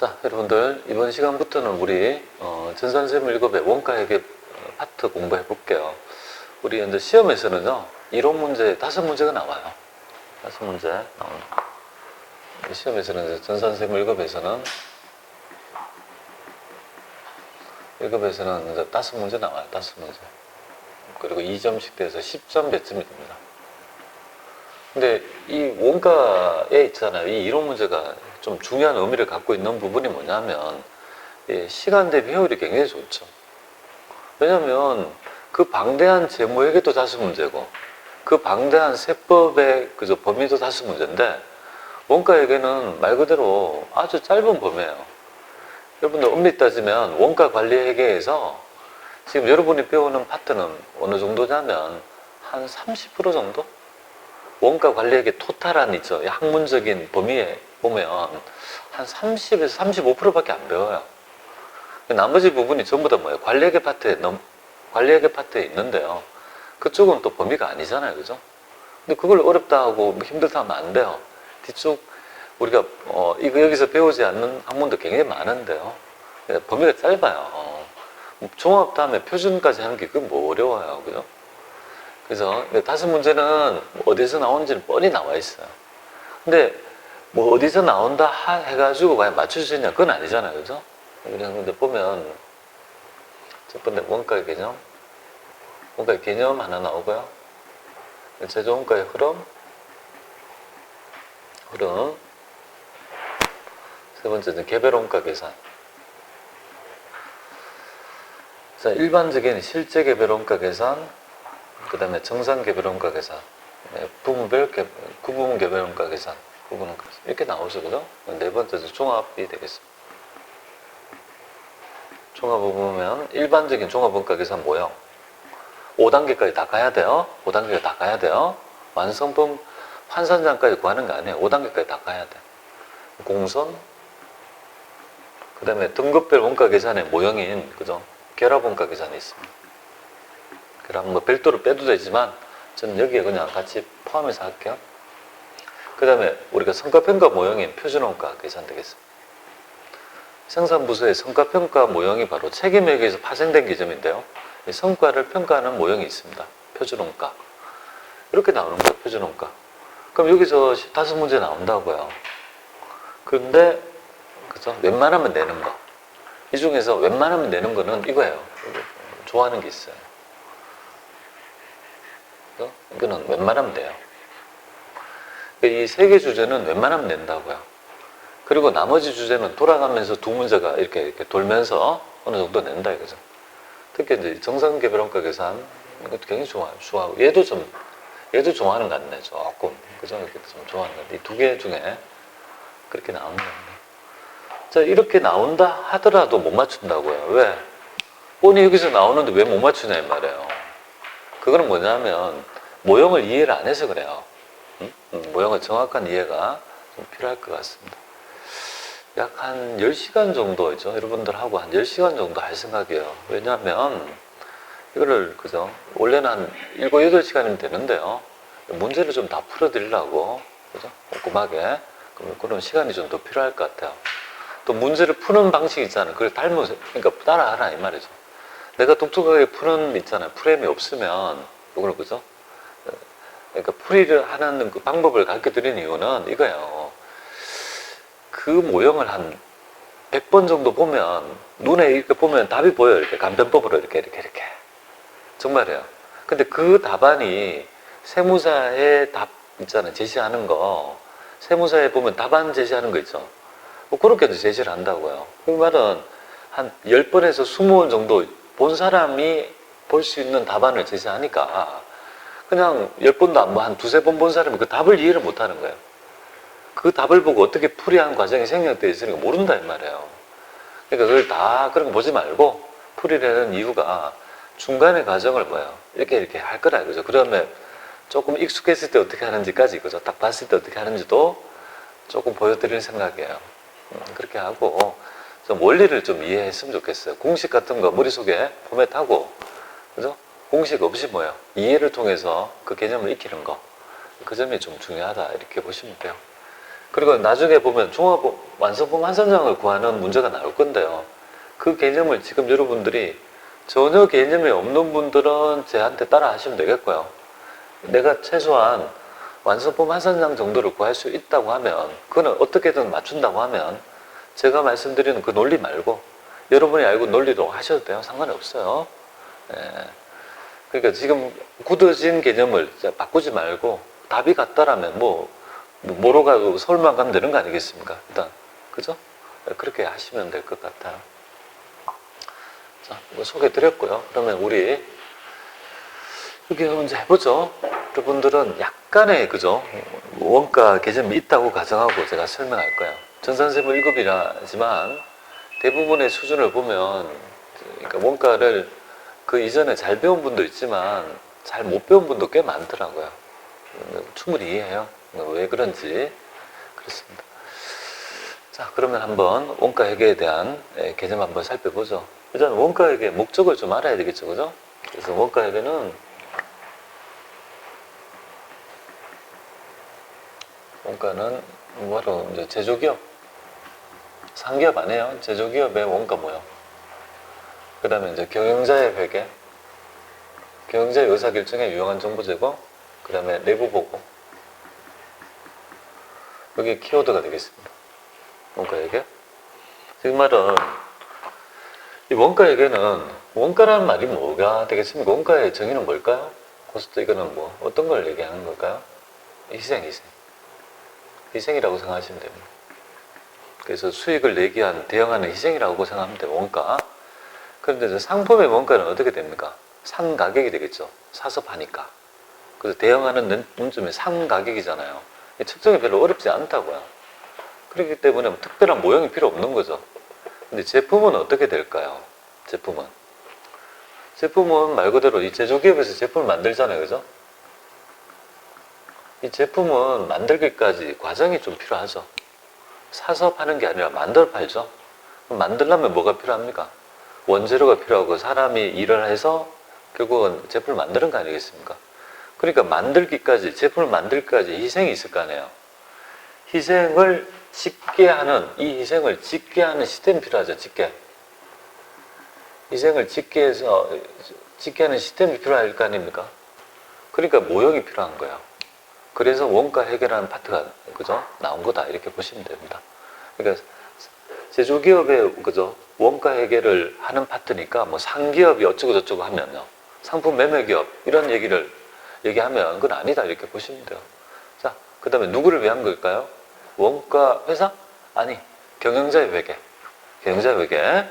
자, 여러분들 이번 시간부터는 우리 어, 전산세무 1급의 원가회계 어, 파트 공부해 볼게요. 우리 이제 시험에서는요, 이론 문제 다섯 문제가 나와요. 다섯 문제 나옵니다. 시험에서는 1급에서는 1급에서는 이제 다섯 문제 나와요. 다섯 문제. 그리고 2점씩 돼서 10점 배점이 됩니다. 근데 이 원가에 있잖아요. 이 이론 문제가 좀 중요한 의미를 갖고 있는 부분이 뭐냐면 이 시간 대비 효율이 굉장히 좋죠. 왜냐하면 그 방대한 재무회계도 다수 문제고 그 방대한 세법의 그저 범위도 다수 문제인데 원가회계는 말 그대로 아주 짧은 범위예요. 여러분들 엄밀히 따지면 원가 관리 회계에서 지금 여러분이 배우는 파트는 어느 정도냐면 한 30% 정도? 원가 관리액의 토탈한 있죠. 학문적인 범위에 보면 한 30에서 35%밖에 안 배워요. 나머지 부분이 전부 다 뭐예요? 관리액의 파트에 넘, 관리액의 파트에 있는데요. 그쪽은 또 범위가 아니잖아요. 그죠? 근데 그걸 어렵다 하고 뭐 힘들다 하면 안 돼요. 뒤쪽 우리가 어, 이거 여기서 배우지 않는 학문도 굉장히 많은데요. 범위가 짧아요. 어. 종합 다음에 표준까지 하는 게 그건 뭐 어려워요. 그죠? 그래서 다섯 문제는 어디서 나오는지는 뻔히 나와 있어요. 근데 뭐 어디서 나온다 하- 해가지고 과연 맞출 수 있냐 그건 아니잖아요. 그죠? 그냥 근데 보면 첫 번째 원가의 개념, 원가의 개념 하나 나오고요. 최종 원가의 흐름, 흐름. 세 번째는 개별 원가 계산. 자, 일반적인 실제 개별 원가 계산, 그 다음에 정상 개별 원가 계산, 네, 부문별 개, 구부문 개별 원가 계산, 원가 계산. 이렇게 나오죠, 그죠? 네 번째는 종합이 되겠습니다. 종합을 보면 일반적인 종합 원가 계산 모형. 5단계까지 다 가야 돼요. 5단계가 다 가야 돼요. 완성품 환산장까지 구하는 거 아니에요. 5단계까지 다 가야 돼. 공선, 그 다음에 등급별 원가 계산의 모형인, 그죠? 결합 원가 계산이 있습니다. 결합 뭐 별도로 빼도 되지만, 저는 여기에 그냥 같이 포함해서 할게요. 그 다음에 우리가 성과평가 모형인 표준원가 계산 되겠습니다. 생산부서의 성과평가 모형이 바로 책임회계에서 파생된 개념인데요. 이 성과를 평가하는 모형이 있습니다. 표준원가. 이렇게 나오는 거예요, 표준원가. 그럼 여기서 다섯 문제 나온다고요. 그런데, 그죠? 웬만하면 내는 거. 이 중에서 웬만하면 내는 거는 이거예요. 좋아하는 게 있어요. 이거는 웬만하면 돼요. 이 세 개 주제는 웬만하면 낸다고요. 그리고 나머지 주제는 돌아가면서 두 문제가 이렇게, 이렇게 돌면서 어느 정도 낸다 이거죠. 특히 이제 정상개별원가 계산 이것도 굉장히 좋아요. 좋아하고 얘도 좀 얘도 좋아하는 것 같네 조금 그죠? 이렇게 좀 좋아하는 것 같아. 이두 개 중에 그렇게 나오는 겁니다. 자 이렇게 나온다 하더라도 못 맞춘다고요. 왜? 뻔히 여기서 나오는데 왜 못 맞추냐 이 말이에요. 그거는 뭐냐면 모형을 이해를 안 해서 그래요. 음? 음, 모형의 정확한 이해가 좀 필요할 것 같습니다. 약 한 10시간 정도죠. 여러분들하고 한 10시간 정도 할 생각이에요. 왜냐하면 이거를 그죠? 원래는 한 7, 8시간이면 되는데요. 문제를 좀 다 풀어드리려고 그죠? 꼼꼼하게 그런 시간이 좀 더 필요할 것 같아요. 또 문제를 푸는 방식 있잖아요. 그걸 닮으세요. 그러니까 따라하라 이 말이죠. 내가 독특하게 푸는 있잖아요. 프레임이 없으면 이걸 그죠? 그러니까 풀이를 하는 그 방법을 가르쳐 드리는 이유는 이거예요. 그 모형을 한 100번 정도 보면 눈에 이렇게 보면 답이 보여요. 이렇게 간편법으로 이렇게 이렇게 이렇게. 정말이에요. 근데 그 답안이 세무사의 답 있잖아요. 제시하는 거. 세무사에 보면 답안 제시하는 거 있죠. 뭐 그렇게도 제시를 한다고요. 그 말은 한 10번에서 20번 정도 본 사람이 볼 수 있는 답안을 제시하니까 그냥 10번도 안 봐. 한 두세 번 본 사람이 그 답을 이해를 못 하는 거예요. 그 답을 보고 어떻게 풀이하는 과정이 생략되어 있으니까 모른다 이 말이에요. 그러니까 그걸 다 그런 거 보지 말고 풀이를 하는 이유가 중간의 과정을 뭐예요? 이렇게 이렇게 할 거라 그죠? 그러면 조금 익숙했을 때 어떻게 하는지까지 그죠? 딱 봤을 때 어떻게 하는지도 조금 보여드리는 생각이에요. 음, 그렇게 하고 좀 원리를 좀 이해했으면 좋겠어요. 공식 같은 거 머릿속에 포맷하고 그죠? 공식 없이 뭐예요? 이해를 통해서 그 개념을 익히는 거. 그 점이 좀 중요하다 이렇게 보시면 돼요. 그리고 나중에 보면 종합 완성품 환산장을 구하는 문제가 나올 건데요. 그 개념을 지금 여러분들이 전혀 개념이 없는 분들은 제한테 따라 하시면 되겠고요. 내가 최소한 완성품 환산장 정도를 구할 수 있다고 하면, 그거는 어떻게든 맞춘다고 하면, 제가 말씀드리는 그 논리 말고, 여러분이 알고 논리로 하셔도 돼요. 상관이 없어요. 예. 그러니까 지금 굳어진 개념을 바꾸지 말고, 답이 같다라면 뭐, 뭐 뭐로 가고 서울만 가면 되는 거 아니겠습니까? 일단, 그죠? 예, 그렇게 하시면 될 것 같아요. 자, 뭐 소개 드렸고요. 그러면 우리 여기 먼저 해보죠. 여러분들은 약간의 그죠 원가 개념이 있다고 가정하고 제가 설명할 거예요. 전산세무 1급이라지만 대부분의 수준을 보면 그러니까 원가를 그 이전에 잘 배운 분도 있지만 잘 못 배운 분도 꽤 많더라고요. 충분히 이해해요. 왜 그런지 그렇습니다. 자 그러면 한번 원가 회계에 대한 예, 개념 한번 살펴보죠. 일단 원가 회계 목적을 좀 알아야 되겠죠, 그죠? 그래서 원가 회계는 원가는 바로 이제 제조기업, 상기업 아니에요. 제조기업의 원가 모형. 그 다음에 이제 경영자의 회계, 경영자의 의사결정에 유용한 정보 제공, 그 다음에 내부 보고. 여기 키워드가 되겠습니다. 원가 회계. 지금 말은 이 원가 회계는 원가라는 말이 뭐가 되겠습니까? 원가의 정의는 뭘까요? 코스트 이거는 뭐 어떤 걸 얘기하는 걸까요? 희생, 희생. 희생이라고 생각하시면 됩니다. 그래서 수익을 내기 위한 대응하는 희생이라고 생각하면 돼요. 원가. 그런데 상품의 원가는 어떻게 됩니까? 상가격이 되겠죠. 사서 파니까. 그래서 대응하는 논점이 상가격이잖아요. 측정이 별로 어렵지 않다고요. 그렇기 때문에 뭐 특별한 모형이 필요 없는 거죠. 근데 제품은 어떻게 될까요? 제품은. 제품은 말 그대로 이 제조기업에서 제품을 만들잖아요. 그죠? 이 제품은 만들기까지 과정이 좀 필요하죠. 사서 파는 게 아니라 만들어 팔죠. 만들려면 뭐가 필요합니까? 원재료가 필요하고 사람이 일을 해서 결국은 제품을 만드는 거 아니겠습니까? 그러니까 만들기까지, 제품을 만들기까지 희생이 있을 거 아니에요. 희생을 짓게 하는, 이 희생을 짓게 하는 시스템이 필요하죠, 짓게. 희생을 짓게 해서, 짓게 하는 시스템이 필요할 거 아닙니까? 그러니까 모형이 필요한 거예요. 그래서 원가 해결하는 파트가 그죠 나온 거다 이렇게 보시면 됩니다. 그러니까 제조기업의 그죠 원가 해결을 하는 파트니까 뭐 상기업이 어쩌고 저쩌고 하면요 상품 매매 기업 이런 얘기를 얘기하면 그건 아니다 이렇게 보시면 돼요. 자 그다음에 누구를 위한 걸까요? 원가 회사 아니 경영자의 회계 경영자의 회계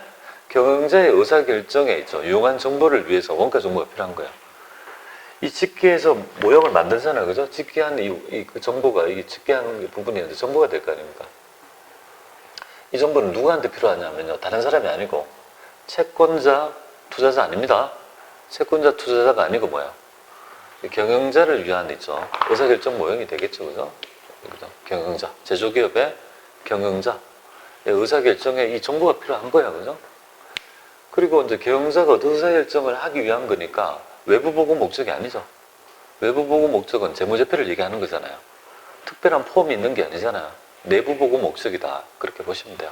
경영자의 의사 결정에 있죠 유용한 정보를 위해서 원가 정보가 필요한 거예요. 이 집계에서 모형을 만들잖아요. 그죠? 집계한 이, 이그 정보가, 이게 집계한 부분이 있는데 정보가 될 거 아닙니까? 이 정보는 누구한테 필요하냐면요. 다른 사람이 아니고, 채권자, 투자자 아닙니다. 채권자, 투자자가 아니고 뭐야? 경영자를 위한 있죠. 의사결정 모형이 되겠죠. 그죠? 그죠? 경영자. 제조기업의 경영자. 의사결정에 이 정보가 필요한 거야. 그죠? 그리고 이제 경영자가 의사결정을 하기 위한 거니까 외부 보고 목적이 아니죠. 외부 보고 목적은 재무제표를 얘기하는 거잖아요. 특별한 폼이 있는 게 아니잖아요. 내부 보고 목적이다. 그렇게 보시면 돼요.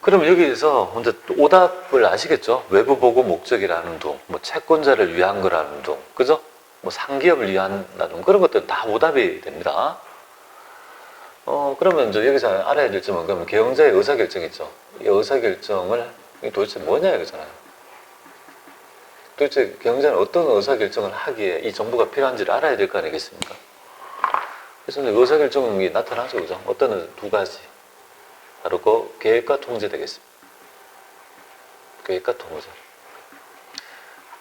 그럼 여기에서 먼저 오답을 아시겠죠? 외부 보고 목적이라는 둥, 뭐 채권자를 위한 거라는 둥, 그죠? 뭐 상기업을 위한다는 그런 것들은 다 오답이 됩니다. 어, 그러면 이제 여기서 알아야 될 점은 그러면 경영자의 의사결정 있죠? 이 의사결정을 도대체 뭐냐 이거잖아요. 도대체 경영자는 어떤 의사결정을 하기에 이 정보가 필요한지를 알아야 될 거 아니겠습니까? 그래서 의사결정이 나타나죠, 그죠? 어떤 두 가지. 바로 그 계획과 통제 되겠습니다. 계획과 통제.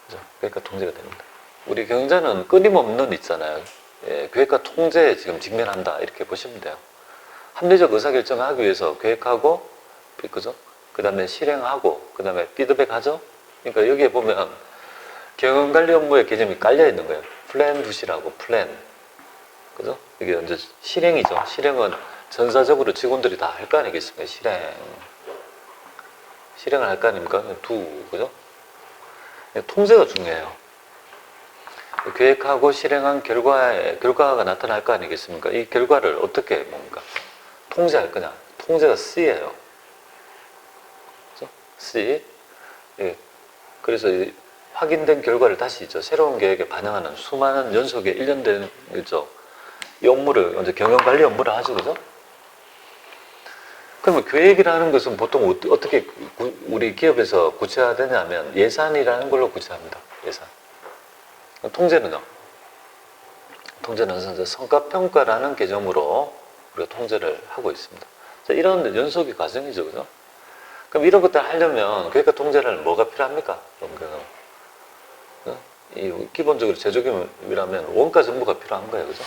그죠? 계획과 통제가 됩니다. 우리 경영자는 끊임없는 있잖아요. 예, 계획과 통제에 지금 직면한다. 이렇게 보시면 돼요. 합리적 의사결정을 하기 위해서 계획하고, 그죠? 그 다음에 실행하고, 그 다음에 피드백하죠? 그러니까 여기에 보면 경영관리 업무의 개념이 깔려 있는 거예요. 플랜 붓이라고 플랜. 그죠? 이게 이제 실행이죠. 실행은 전사적으로 직원들이 다 할 거 아니겠습니까? 실행. 실행을 할 거 아닙니까? 두, 그죠? 통제가 중요해요. 계획하고 실행한 결과에 결과가 나타날 거 아니겠습니까? 이 결과를 어떻게 뭡니까? 통제할 거냐? 통제가 C예요. 그죠? C. 예. 그래서 이 확인된 결과를 다시 저 새로운 계획에 반영하는 수많은 연속의 일련된 그죠? 이 업무를 이제 경영 관리 업무를 하죠, 그죠? 그러면 계획이라는 것은 보통 어떠- 어떻게 구- 우리 기업에서 구체화되냐면 예산이라는 걸로 구체합니다. 예산. 통제는요. 통제는 성과평가라는 개념으로 우리가 통제를 하고 있습니다. 자, 이런 연속의 과정이죠, 그죠? 그럼 이런 것들 하려면 계획과 통제를 뭐가 필요합니까? 그럼 그, 어? 이 기본적으로 제조기업이라면 원가 정보가 필요한 거예요, 그죠?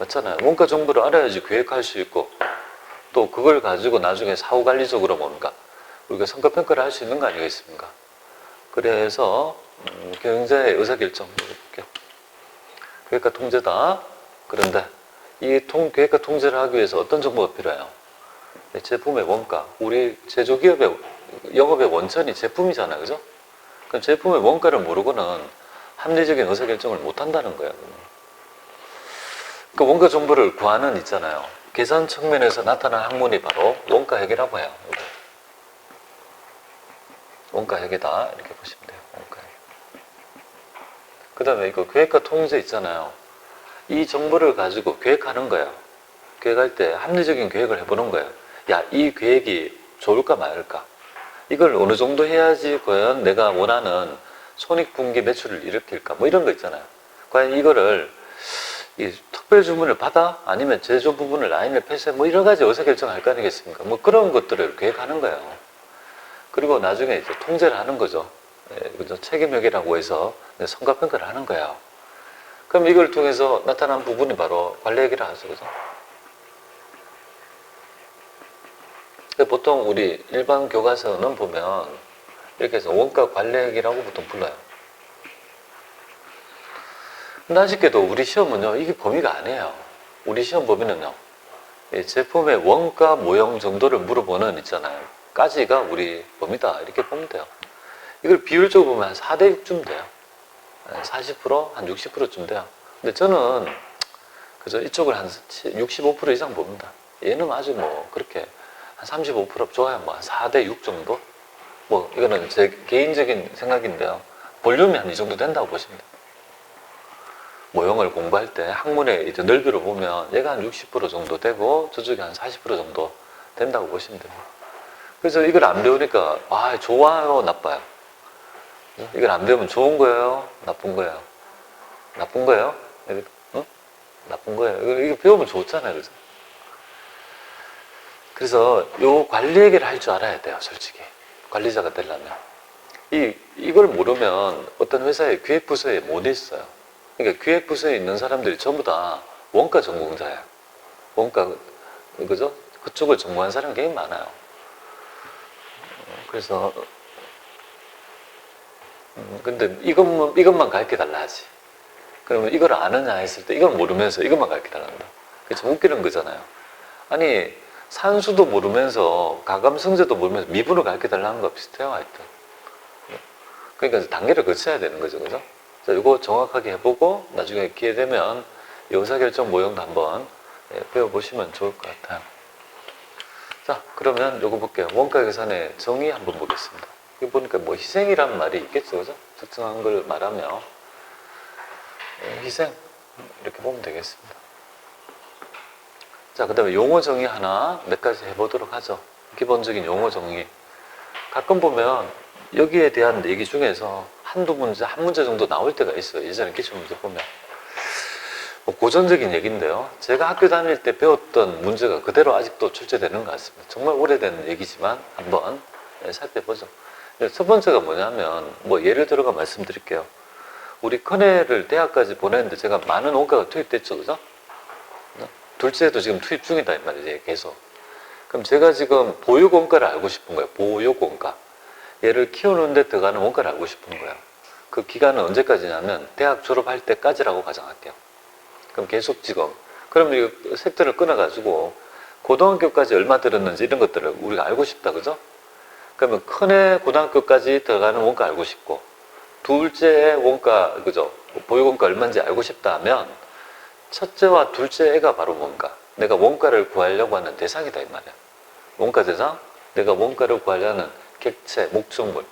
맞잖아요. 원가 정보를 알아야지 계획할 수 있고 또 그걸 가지고 나중에 사후 관리적으로 뭔가 우리가 성과 평가를 할 수 있는 거 아니겠습니까? 그래서 음, 경제의 의사결정 볼게요. 계획과 통제다. 그런데 이 통, 계획과 통제를 하기 위해서 어떤 정보가 필요해요? 네, 제품의 원가. 우리 제조기업의 영업의 원천이 제품이잖아요. 그죠? 그럼 제품의 원가를 모르고는 합리적인 의사결정을 못 한다는 거예요. 그 원가 정보를 구하는 있잖아요. 계산 측면에서 나타난 학문이 바로 원가 회계라고 해요. 원가 회계다 이렇게 보시면 돼요. 원가 회계. 그다음에 이거 계획과 통제 있잖아요. 이 정보를 가지고 계획하는 거예요. 계획할 때 합리적인 계획을 해보는 거예요. 야, 이 계획이 좋을까 말까? 이걸 어느 정도 해야지 과연 내가 원하는 손익분기 매출을 일으킬까? 뭐 이런 거 있잖아요. 과연 이거를 이 특별 주문을 받아? 아니면 제조 부분을 라인을 폐쇄? 뭐 여러 가지 의사결정을 할거 아니겠습니까? 뭐 그런 것들을 계획하는 거예요. 그리고 나중에 이제 통제를 하는 거죠. 예, 그죠? 책임회계라고 해서 성과 평가를 하는 거예요. 그럼 이걸 통해서 나타난 부분이 바로 관리회계라 하죠. 그죠? 보통 우리 일반 교과서는 보면 이렇게 해서 원가 관리회계라고 보통 불러요. 아쉽게도 우리 시험은요, 이게 범위가 아니에요. 우리 시험 범위는요, 이 제품의 원가 모형 정도를 물어보는 있잖아요. 까지가 우리 범위다. 이렇게 보면 돼요. 이걸 비율적으로 보면 한 4대 6쯤 돼요. 40%, 한 60%쯤 돼요. 근데 저는, 그죠, 이쪽을 한 65% 이상 봅니다. 얘는 아주 뭐, 그렇게 한 35% 좋아요. 뭐, 한 4대 6 정도? 뭐, 이거는 제 개인적인 생각인데요. 볼륨이 한 이 정도 된다고 보시면 돼요. 모형을 공부할 때 학문의 이제 넓이로 보면 얘가 한 60% 정도 되고 저쪽이 한 40% 정도 된다고 보시면 됩니다. 그래서 이걸 안 배우니까 아 좋아요 나빠요. 이걸 안 배우면 좋은 거예요, 나쁜 거예요. 나쁜 거예요? 어? 나쁜 거예요. 이거, 배우면 좋잖아요, 그죠? 그래서 요 관리 얘기를 할 줄 알아야 돼요, 솔직히. 관리자가 되려면. 이, 이걸 모르면 어떤 회사의 기획 부서에 못 있어요. 그러니까 기획 부서에 있는 사람들이 전부 다 원가 전공자예요. 원가, 그죠? 그쪽을 전공한 사람이 굉장히 많아요. 그래서, 음, 근데 이것만, 이것만 가르쳐 달라 하지. 그러면 이걸 아느냐 했을 때 이걸 모르면서 이것만 가르쳐 달란다. 그게 좀 웃기는 거잖아요. 아니, 산수도 모르면서 가감성제도 모르면서 미분을 가르쳐 달라는 거 비슷해요, 하여튼. 그러니까 단계를 거쳐야 되는 거죠, 그죠? 자, 이거 정확하게 해보고 나중에 기회 되면 이 의사결정 모형도 한번 예, 배워보시면 좋을 것 같아요. 자, 그러면 요거 볼게요. 원가 계산의 정의 한번 보겠습니다. 여기 보니까 뭐 희생이란 말이 있겠죠, 그죠? 특정한 걸 말하며 예, 희생 이렇게 보면 되겠습니다. 자, 그 다음에 용어 정의 하나 몇 가지 해보도록 하죠. 기본적인 용어 정의. 가끔 보면 여기에 대한 얘기 중에서 한두 문제, 한 문제 정도 나올 때가 있어요. 예전에 기출문제 보면. 뭐 고전적인 얘기인데요. 제가 학교 다닐 때 배웠던 문제가 그대로 아직도 출제되는 것 같습니다. 정말 오래된 얘기지만 한번 예, 살펴보죠. 예, 첫 번째가 뭐냐면, 뭐 예를 들어가 말씀드릴게요. 우리 큰애를 대학까지 보냈는데 제가 많은 원가가 투입됐죠, 그죠? 둘째도 지금 투입 중이다, 이 말이지, 계속. 그럼 제가 지금 보육 원가를 알고 싶은 거예요. 보육 원가. 얘를 키우는데 들어가는 원가를 알고 싶은 거예요. 그 기간은 언제까지냐면 대학 졸업할 때까지라고 가정할게요. 그럼 계속 지금 그럼 이 섹터를 끊어가지고 고등학교까지 얼마 들었는지 이런 것들을 우리가 알고 싶다, 그죠? 그러면 큰애 고등학교까지 들어가는 원가 알고 싶고 둘째 원가, 그죠? 보유원가 얼마인지 알고 싶다 하면 첫째와 둘째 애가 바로 뭔가 내가 원가를 구하려고 하는 대상이다 이 말이야 원가 대상 내가 원가를 구하려는 객체 목적물.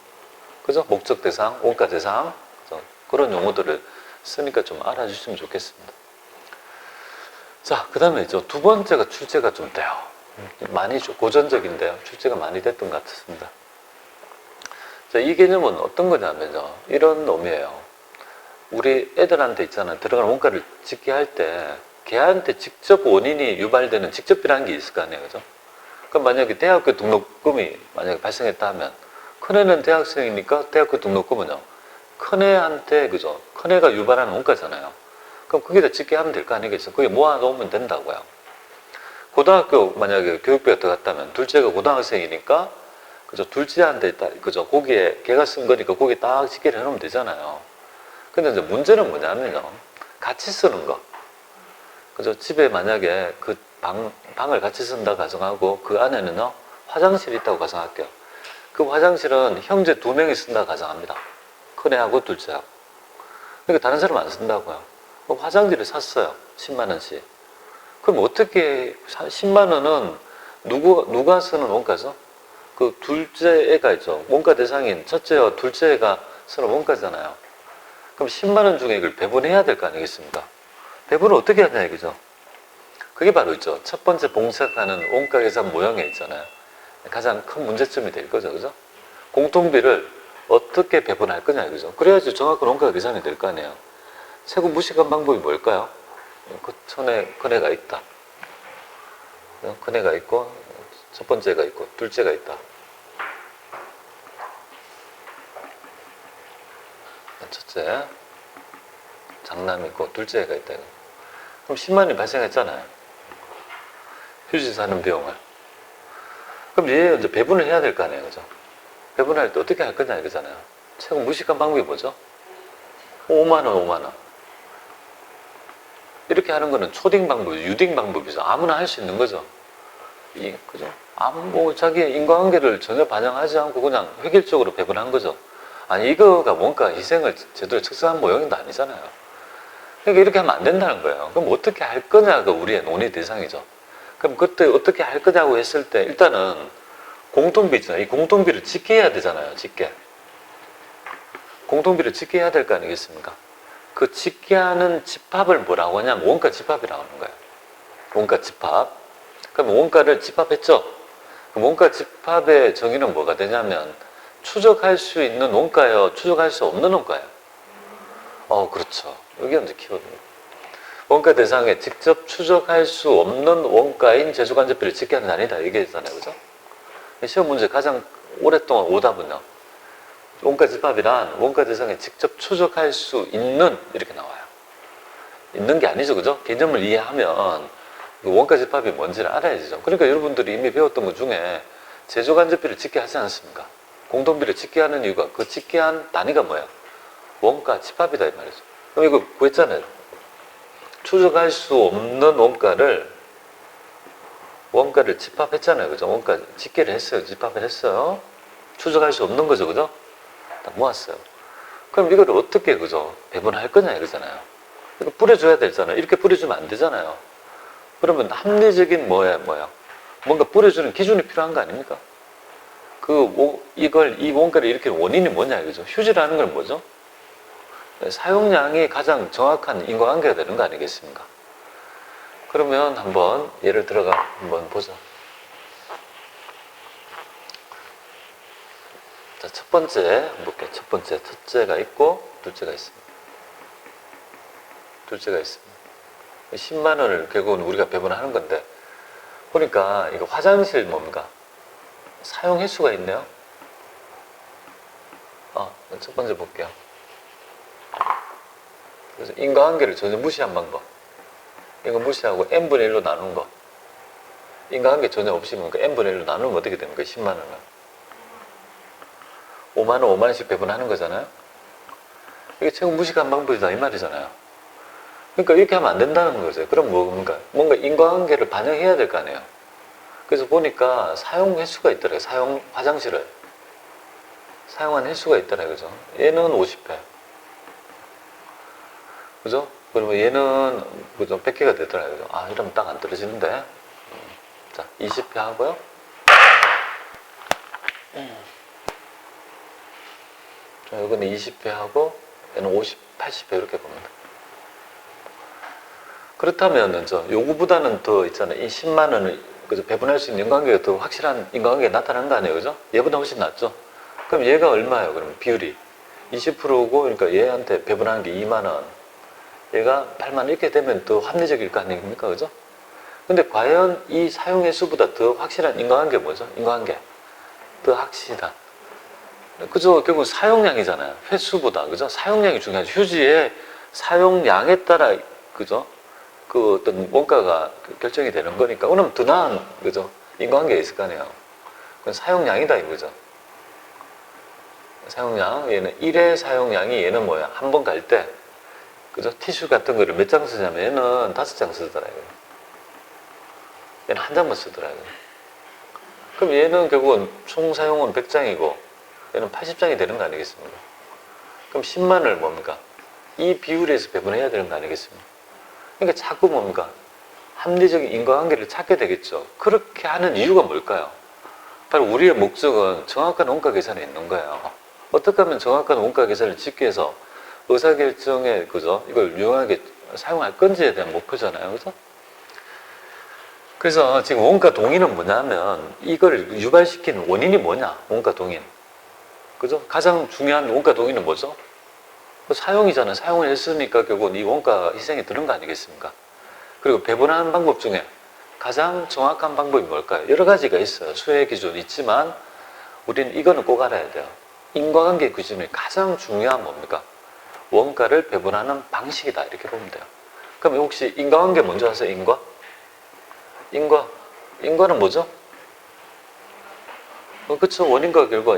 그죠? 목적 대상 원가 대상. 그런 용어들을 쓰니까 좀 알아주시면 좋겠습니다. 자 그 다음에 이제 두 번째가 출제가 좀 돼요. 많이 좀 고전적인데요. 출제가 많이 됐던 것 같습니다. 자, 이 개념은 어떤 거냐면요. 이런 놈이에요. 우리 애들한테 있잖아요. 들어가는 원가를 짓게 할 때 걔한테 직접 원인이 유발되는 직접비라는 게 있을 거 아니에요. 그죠? 그럼 만약에 대학교 등록금이 만약에 발생했다 하면 큰애는 대학생이니까 대학교 등록금은요. 큰애한테 그죠? 큰애가 유발하는 원가잖아요. 그럼 거기다 짓게 하면 될 거 아니겠어요? 그게 모아놓으면 된다고요. 고등학교 만약에 교육비가 들어갔다면 둘째가 고등학생이니까 그죠? 둘째한테 딱 그죠? 거기에 걔가 쓴 거니까 거기에 딱 짓게를 해놓으면 되잖아요. 근데 이제 문제는 뭐냐면요. 같이 쓰는 거. 그죠? 집에 만약에 그 방, 방을 같이 쓴다 가정하고 그 안에는요, 화장실이 있다고 가정할게요. 그 화장실은 형제 두 명이 쓴다 가정합니다. 큰애하고 둘째하고. 그러니까 다른 사람 안 쓴다고요. 그럼 화장지를 샀어요. 10만 원씩. 그럼 어떻게, 10만 원은 누구, 누가 쓰는 원가죠? 그 둘째 애가 있죠. 원가 대상인 첫째와 둘째 애가 쓰는 원가잖아요. 그럼 10만 원 중에 이걸 배분해야 될 거 아니겠습니까? 배분을 어떻게 하냐 이거죠. 그게 바로 있죠. 첫 번째 봉착하는 원가 계산 모형에 있잖아요. 가장 큰 문제점이 될 거죠. 그죠? 공통비를 어떻게 배분할 거냐 이거죠. 그래야지 정확한 원가 계산이 될 거 아니에요. 세금 무식한 방법이 뭘까요? 그 천에 큰애가 있다. 큰애가 있고 첫 번째가 있고 둘째가 있다. 첫째 장남이 있고 둘째가 있다. 그럼 10만 원이 발생했잖아요 휴지 사는 비용을. 그럼 얘 이제 배분을 해야 될 거 아니에요 그죠? 배분할 때 어떻게 할 거냐 이거잖아요. 최고 무식한 방법이 뭐죠? 5만 원 5만 원. 이렇게 하는 거는 초딩 방법 유딩 방법이죠. 아무나 할 수 있는 거죠. 이, 그죠? 아무 뭐 자기의 인과관계를 전혀 반영하지 않고 그냥 획일적으로 배분한 거죠. 아니 이거가 뭔가 희생을 제대로 측정한 모형도 아니잖아요. 그러니까 이렇게 하면 안 된다는 거예요. 그럼 어떻게 할 거냐가 우리의 논의 대상이죠. 그럼 그때 어떻게 할 거냐고 했을 때 일단은 공통비 있잖아요. 이 공통비를 지켜야 되잖아요. 짓게. 공통비를 지켜야 될 거 아니겠습니까? 그 짓게 하는 집합을 뭐라고 하냐면 원가 집합이라고 하는 거예요. 원가 집합. 그럼 원가를 집합했죠? 그럼 원가 집합의 정의는 뭐가 되냐면 추적할 수 있는 원가요, 추적할 수 없는 원가요. 어, 그렇죠. 여기 이제 키워드. 원가 대상에 직접 추적할 수 없는 원가인 제조간접비를 집계하는 단위다. 얘기했잖아요. 그죠? 시험 문제 가장 오랫동안 오답은요. 원가 집합이란 원가 대상에 직접 추적할 수 있는 이렇게 나와요. 있는 게 아니죠. 그죠? 개념을 이해하면 그 원가 집합이 뭔지를 알아야죠. 그러니까 여러분들이 이미 배웠던 것 중에 제조간접비를 집계하지 않습니까? 공동비를 집계하는 이유가 그 집계한 단위가 뭐야? 원가 집합이다 이 말이죠. 그럼 이거 구했잖아요. 추적할 수 없는 원가를 원가를 집합했잖아요. 그죠? 원가 집계를 했어요. 집합을 했어요. 추적할 수 없는 거죠. 그죠? 딱 모았어요. 그럼 이걸 어떻게 그죠? 배분할 거냐 이러잖아요. 이거 뿌려줘야 되잖아요. 이렇게 뿌려주면 안 되잖아요. 그러면 합리적인 뭐야 뭐야? 뭔가 뿌려주는 기준이 필요한 거 아닙니까? 그 이걸 이 원가를 이렇게 원인이 뭐냐 이거죠. 휴지라는 건 뭐죠? 사용량이 가장 정확한 인과관계가 되는 거 아니겠습니까? 그러면 한번 예를 들어가 한번 보자. 자, 첫 번째 볼게요. 첫 번째 첫째가 있고 둘째가 있습니다. 둘째가 있습니다. 10만 원을 결국은 우리가 배분하는 건데 보니까 이거 화장실 뭡니까? 사용 횟수가 있네요. 어, 첫 번째 볼게요. 그래서 인과관계를 전혀 무시한 방법. 이거 무시하고 n분의 1로 나눈 거. 인과관계 전혀 없이 뭔가 n분의 1로 나누면 어떻게 됩니까? 10만 원은. 5만 원, 5만 원씩 배분하는 거잖아요. 이게 최고 무식한 방법이다 이 말이잖아요. 그러니까 이렇게 하면 안 된다는 거죠. 그럼 뭔가 뭔가 인과관계를 반영해야 될 거 아니에요. 그래서 보니까 사용 횟수가 있더라고요. 사용 화장실을 사용한 횟수가 있더라고요. 그죠? 얘는 50회. 그죠? 그러면 얘는 그죠? 100개가 되더라고요. 그죠? 아, 이러면 딱 안 떨어지는데. 음. 자, 20회 하고요. 자, 이거는 20회 하고 얘는 50, 80회 이렇게 봅니다. 그렇다면은 저 요구보다는 더 있잖아요. 이 10만 원을 그죠? 배분할 수 있는 인과관계가 더 확실한 인과관계가 나타난 거 아니에요, 그죠? 얘보다 훨씬 낫죠. 그럼 얘가 얼마예요? 그러면 비율이 20%고 그러니까 얘한테 배분하는 게 2만 원. 얘가 8만 원 이렇게 되면 더 합리적일 거 아닙니까, 그죠? 근데 과연 이 사용의 수보다 더 확실한 인과관계 뭐죠? 인과관계 더 확실하다. 그죠? 결국 사용량이잖아요. 횟수보다 그죠? 사용량이 중요하죠. 휴지의 사용량에 따라 그죠? 그 어떤 원가가 그 결정이 되는 거니까 그럼 더 나은 그죠? 인과관계가 있을 거 아니에요. 그건 사용량이다 이거죠. 사용량 얘는 1회 사용량이 얘는 뭐야? 한 번 갈 때 그죠? 티슈 같은 거를 몇 장 쓰냐면 얘는 다섯 장 쓰더라고요. 얘는 한 장만 쓰더라고요. 그럼 얘는 결국은 총 사용은 100장이고 얘는 80장이 되는 거 아니겠습니까? 그럼 10만을 뭡니까? 이 비율에서 배분해야 되는 거 아니겠습니까? 그러니까 자꾸 뭡니까? 합리적인 인과관계를 찾게 되겠죠. 그렇게 하는 이유가 뭘까요? 바로 우리의 목적은 정확한 원가 계산에 있는 거예요. 어떻게 하면 정확한 원가 계산을 짓기 위해서 의사결정에 그죠? 이걸 유용하게 사용할 건지에 대한 목표잖아요. 그죠? 그래서 지금 원가 동의는 뭐냐면 이걸 유발시키는 원인이 뭐냐? 원가 동인. 그죠? 가장 중요한 원가 동의는 뭐죠? 그 사용이잖아요. 사용을 했으니까 결국은 이 원가 희생이 드는 거 아니겠습니까? 그리고 배분하는 방법 중에 가장 정확한 방법이 뭘까요? 여러 가지가 있어요. 수혜 기준 있지만 우리는 이거는 꼭 알아야 돼요. 인과관계 기준이 가장 중요한 뭡니까? 원가를 배분하는 방식이다. 이렇게 보면 돼요. 그럼 혹시 인과관계 먼저 하세요. 인과? 인과. 인과는 뭐죠? 어, 그쵸. 원인과 결과.